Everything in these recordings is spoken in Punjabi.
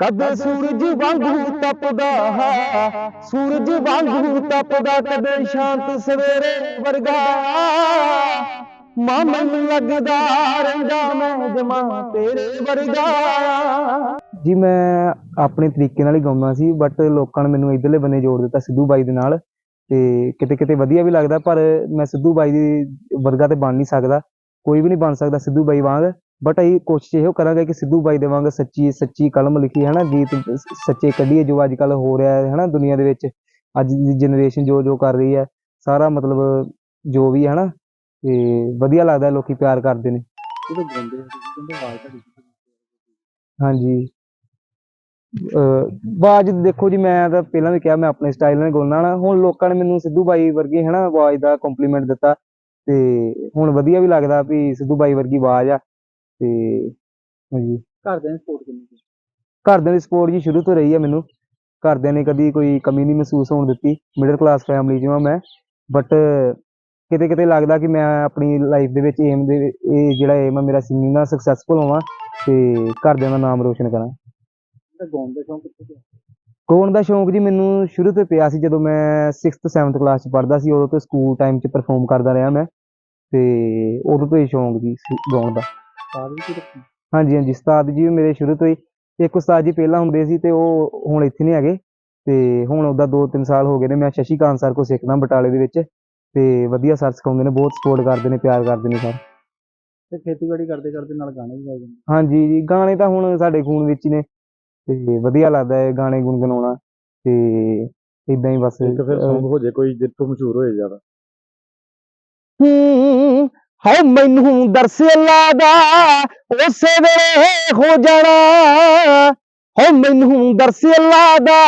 ਕਦੇ ਸੂਰਜ ਵਾਂਗੂ ਤਪਦਾ ਹੈ। ਸੂਰਜ ਵਾਂਗੂ ਤਪਦਾ ਕਦੇ ਸ਼ਾਂਤ ਸਵੇਰੇ ਵਰਗਾ ਮੈਨੂੰ ਲੱਗਦਾ ਰਹਿੰਦਾ ਮੈਂ ਜਮਾ ਤੇਰੇ ਵਰਗਾ ਜੀ ਮੈਂ ਆਪਣੇ ਤਰੀਕੇ ਨਾਲ ਹੀ ਗਾਉਂਦਾ ਸੀ ਬਟ ਲੋਕਾਂ ਨੇ ਮੈਨੂੰ ਇਧਰਲੇ ਬੰਨੇ ਜੋੜ ਦਿੱਤਾ ਸਿੱਧੂ ਬਾਈ ਦੇ ਨਾਲ ਤੇ ਕਿਤੇ ਕਿਤੇ ਵਧੀਆ ਵੀ ਲੱਗਦਾ ਪਰ ਮੈਂ ਸਿੱਧੂ ਬਾਈ ਦੀ ਵਰਗਾ ਤੇ ਬਣ ਨਹੀਂ ਸਕਦਾ। ਕੋਈ ਵੀ ਨਹੀਂ ਬਣ ਸਕਦਾ ਸਿੱਧੂ ਬਾਈ ਵਾਂਗ। ਬਟ ਅਸੀਂ ਕੋਸ਼ਿਸ਼ ਇਹੋ ਕਰਾਂਗੇ ਕਿ ਸਿੱਧੂ ਬਾਈ ਦੇ ਵਾਂਗ ਸੱਚੀ ਸੱਚੀ ਕਲਮ ਲਿਖੀ ਹੈ ਨਾ ਗੀਤ ਸੱਚੇ ਕੱਢੀਏ ਜੋ ਅੱਜ ਕੱਲ ਹੋ ਰਿਹਾ ਹੈ ਨਾ ਦੁਨੀਆ ਦੇ ਵਿੱਚ। ਅੱਜ ਦੀ ਜਨਰੇਸ਼ਨ ਜੋ ਜੋ ਕਰ ਰਹੀ ਹੈ ਸਾਰਾ ਮਤਲਬ ਜੋ ਵੀ ਹੈ ਨਾ ਤੇ ਵਧੀਆ ਲੱਗਦਾ ਲੋਕੀ ਪਿਆਰ ਕਰਦੇ ਨੇ। ਹਾਂਜੀ। ਆਵਾਜ਼ ਦੇਖੋ ਜੀ ਮੈਂ ਤਾਂ ਪਹਿਲਾਂ ਵੀ ਕਿਹਾ ਮੈਂ ਆਪਣੇ ਸਟਾਈਲ ਨਾਲ ਗਾਉਂਦਾ ਨਾ। ਹੁਣ ਲੋਕਾਂ ਨੇ ਮੈਨੂੰ ਸਿੱਧੂ ਬਾਈ ਵਰਗੀ ਹੈ ਨਾ ਆਵਾਜ਼ ਦਾ ਕੰਪਲੀਮੈਂਟ ਦਿੱਤਾ। ਤੇ ਹੁਣ ਵਧੀਆ ਵੀ ਲੱਗਦਾ ਵੀ ਸਿੱਧੂ ਬਾਈ ਵਰਗੀ ਆਵਾਜ਼ ਆ। ਤੇ ਹਾਂਜੀ। ਘਰਦਿਆਂ ਨੇ ਸਪੋਰਟ ਕਿੰਨੀ ਕੀਤੀ ਘਰਦਿਆਂ ਦੀ ਸਪੋਰਟ ਜੀ ਸ਼ੁਰੂ ਤੋਂ ਰਹੀ ਆ ਮੈਨੂੰ। ਘਰਦਿਆਂ ਨੇ ਕਦੀ ਕੋਈ ਕਮੀ ਨਹੀਂ ਮਹਿਸੂਸ ਹੋਣ ਦਿੱਤੀ। ਮਿਡਲ ਕਲਾਸ ਫੈਮਿਲੀ ਆ ਮੈਂ। ਬਟ ਕਿਤੇ ਕਿਤੇ ਲੱਗਦਾ ਕਿ ਮੈਂ ਆਪਣੀ ਲਾਈਫ ਦੇ ਵਿੱਚ ਏਮ ਦੇ ਇਹ ਜਿਹੜਾ ਏਮ ਆ ਮੇਰਾ ਸਿੰਗਿੰਗ ਨਾਲ ਸਕਸੈਸਫੁਲ ਹੋਵਾਂ ਤੇ ਘਰਦਿਆਂ ਦਾ ਨਾਮ ਰੋਸ਼ਨ ਕਰਾਂ। ਗਾਉਣ ਦਾ ਸ਼ੌਂਕ ਕਿੱਥੇ ਗਿਆ ਗਾਉਣ ਦਾ ਸ਼ੌਂਕ ਜੀ ਮੈਨੂੰ ਸ਼ੁਰੂ ਤੋਂ ਪਿਆ ਸੀ ਜਦੋਂ ਮੈਂ 6th 7th ਕਲਾਸ ਚ ਪੜ੍ਹਦਾ ਸੀ। ਉਦੋਂ ਤੋਂ ਸਕੂਲ ਟਾਈਮ ਚ ਪਰਫਾਰਮ ਕਰਦਾ ਰਿਹਾ ਮੈਂ। ਤੇ ਉਦੋਂ ਤੋਂ ਹੀ ਸ਼ੌਂਕ ਜੀ ਗਾਉਣ ਦਾ। ਸਾਲ ਵੀ ਕੀ ਰੱਖੀ ਹਾਂਜੀ ਹਾਂਜੀ ਉਸਤਾਦ ਜੀ ਵੀ ਮੇਰੇ ਸ਼ੁਰੂ ਤੋਂ ਹੀ। ਇੱਕ ਉਸਤਾਦ ਜੀ ਪਹਿਲਾਂ ਹੁੰਦੇ ਸੀ ਤੇ ਉਹ ਹੁਣ ਇੱਥੇ ਨਹੀਂ ਹੈਗੇ। ਤੇ ਹੁਣ ਉਹਦਾ 2-3 ਸਾਲ ਹੋ ਗਏ ਨੇ। ਮੈਂ ਸ਼ਸ਼ੀ ਕਾਂਤ ਸਰ ਕੋਲ ਸਿੱਖਦਾ ਬਟਾਲੇ ਦੇ ਵਿੱਚ। ਤੇ ਵਧੀਆ ਸਰ ਸਿਖਾਉਂਦੇ ਨੇ ਬਹੁਤ ਸਪੋਰਟ ਕਰਦੇ ਨੇ ਪਿਆਰ ਕਰਦੇ ਨੇ ਸਰ। ਤੇ ਖੇਤੀਬਾੜੀ ਕਰਦੇ ਕਰਦੇ ਨਾਲ ਗਾਣੇ ਵੀ ਗਾ ਜਾਂਦੇ ਹਾਂਜੀ ਜੀ ਗਾਣੇ ਤਾਂ ਹੁਣ ਸਾਡੇ ਖੂਨ ਵਿੱਚ ਹੀ ਨੇ। ਤੇ ਵਧੀਆ ਲੱਗਦਾ ਹੈ ਗਾਣੇ ਗੁੰਗਣਾਉਣਾ ਤੇ ਇਦਾਂ ਹੀ ਬਸ ਇੱਕ ਫਿਰ ਅਹ, ਸੌਂਗ ਹੋ ਜੇ ਕੋਈ ਜਿੱਥੋਂ ਮਸ਼ਹੂਰ ਹੋਏ ਜ਼ਿਆਦਾ। ਹੂੰ ਹਾਏ ਮੈਨੂੰ ਦਰਸ ਅੱਲਾ ਦਾ ਉਸੇ ਵੇਲੇ ਹੋ ਜਾਣਾ ਹੋ ਮੈਨੂੰ ਦਰਸ ਅੱਲਾ ਦਾ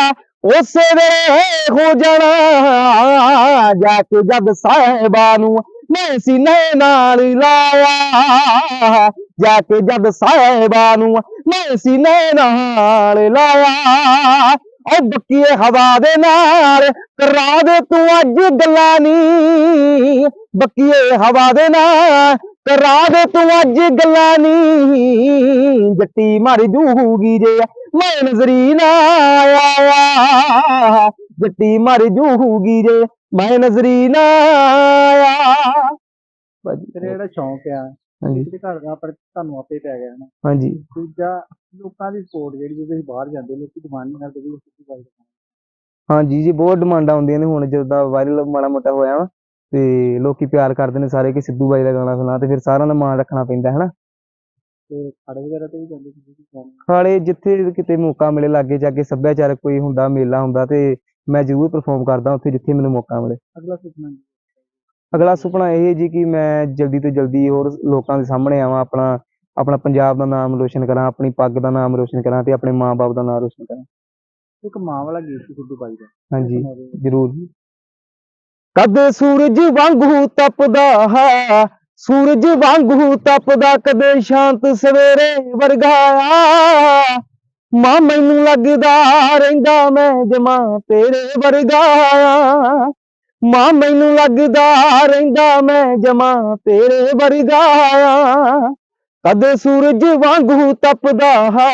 ਉਸੇ ਵੇਲੇ ਹੋ ਜਾਣਾ ਜਾ ਕੇ ਜਦ ਸਾਹਿਬਾ ਨੂੰ ਮੈਂ ਸੀਨੇ ਨਾਲ ਲਾਇਆ ਜਾ ਕੇ ਜਦ ਸਾਹਿਬਾ ਨੂੰ ਮੈਂ ਸੀਨੇ ਨਾਲ ਲਾਇਆ ਉਹ ਬੱਕੀਏ ਹਵਾ ਦੇ ਨਾਲ, ਕਰਾ ਦੇ ਤੂੰ ਅੱਜ ਗੱਲਾਂ ਨੀ ਬੱਕੀਏ ਹਵਾ ਦੇ ਨਾਲ, ਕਰਾ ਦੇ ਤੂੰ ਅੱਜ ਗੱਲਾਂ ਨੀ ਜੱਟੀ ਮਰ ਜੂਗੀ ਜੇ ਮੈਂ ਨਜ਼ਰੀ ਨਾ ਆਇਆ। ਜੱਟੀ ਮਰ ਜੂਗੀ ਜੇ ਮੈਂ ਨਜ਼ਰੀ ਨਾ ਆਇਆ। ਭਾਜੀ ਜਿਹੜਾ ਸ਼ੌਂਕ ਆ ਹਾਂਜੀ। ਕਿਤੇ ਘਰ ਦਾ ਪਰ ਤੁਹਾਨੂੰ ਆਪੇ ਪੈ ਗਿਆ ਨਾ। ਹਾਂਜੀ। ਦੂਜਾ ਲੋਕਾਂ ਦੀ ਸਪੋਰਟ ਜਿਹੜੀ ਜਦੋਂ ਤੁਸੀਂ ਬਾਹਰ ਜਾਂਦੇ ਹੋ, ਲੋਕੀ ਡਿਮਾਂਡ ਨਹੀਂ ਕਰਦੇ ਵੀ ਉਹ ਖੇਤੀਬਾੜੀ ਦਾ ਕੰਮ ਹਾਂਜੀ ਜੀ ਬਹੁਤ ਡਿਮਾਂਡਾਂ ਆਉਂਦੀਆਂ ਨੇ ਹੁਣ ਜਦੋਂ ਦਾ ਵਾਇਰਲ ਮਾੜਾ ਮੋਟਾ ਹੋਇਆ ਵਾ ਤੇ ਲੋਕੀ ਪਿਆਰ ਕਰਦੇ ਨੇ ਸਾਰੇ ਕਿ ਸਿੱਧੂ ਬਾਈ ਦਾ ਗਾਣਾ ਸੁਣਾ ਤੇ ਫਿਰ ਸਾਰਿਆਂ ਦਾ ਮਾਣ ਰੱਖਣਾ ਪੈਂਦਾ ਹੈ ਨਾ ਤੇ ਖਾੜੇ ਵਗੈਰਾ ਤੇ ਵੀ ਜਾਂਦੇ ਤੁਸੀਂ ਗਾਣੇ? ਖਾਲੇ ਜਿੱਥੇ ਕਿਤੇ ਮੌਕਾ ਮਿਲੇ ਲਾਗੇ ਜਾ ਕੇ ਸੱਭਿਆਚਾਰਕ ਕੋਈ ਹੁੰਦਾ ਮੇਲਾ ਹੁੰਦਾ ਤੇ ਮੈਂ ਜ਼ਰੂਰ ਪਰਫਾਰਮ ਕਰਦਾ ਉੱਥੇ ਜਿੱਥੇ ਮੈਨੂੰ ਮੌਕਾ ਮਿਲੇ। ਅਗਲਾ ਸੁਪਨਾ ਕੀ? ਅਗਲਾ ਸੁਪਨਾ ਇਹ ਹੈ ਜੀ ਕਿ ਮੈਂ ਜਲਦੀ ਤੋਂ ਜਲਦੀ ਹੋਰ ਲੋਕਾਂ ਦੇ ਸਾਹਮਣੇ ਆਵਾਂ ਆਪਣਾ ਆਪਣਾ ਪੰਜਾਬ ਦਾ ਨਾਮ ਰੋਸ਼ਨ ਕਰਾਂ ਆਪਣੀ ਪੱਗ ਦਾ ਨਾਮ ਰੋਸ਼ਨ ਕਰਾਂ ਤੇ ਆਪਣੇ ਮਾਂ-ਬਾਪ ਦਾ ਨਾਮ ਰੋਸ਼ਨ ਕਰਾਂ। ਇੱਕ ਮਾਂ ਵਾਲਾ ਗੀਤ ਸੀ ਸਿੱਧੂ ਬਾਈ ਦਾ। ਹਾਂਜੀ। ਜ਼ਰੂਰ ਕਦੇ ਸੂਰਜ ਵਾਂਗੂ ਤਪਦਾ ਹੈ? ਸੂਰਜ ਵਾਂਗੂ ਤਪਦਾ ਕਦੇ ਸ਼ਾਂਤ ਸਵੇਰੇ ਵਰਗਾ ਮਾਂ ਮੈਨੂੰ ਲੱਗਦਾ ਰਹਿੰਦਾ ਮੈਂ ਜਮਾ ਤੇਰੇ ਵਰਗਾ ਮਾਂ ਮੈਨੂੰ ਲੱਗਦਾ ਰਹਿੰਦਾ ਮੈਂ ਜਮਾ ਤੇਰੇ ਵਰਗਾ ਕਦੇ ਸੂਰਜ ਵਾਂਗੂ ਤਪਦਾ ਹੈ।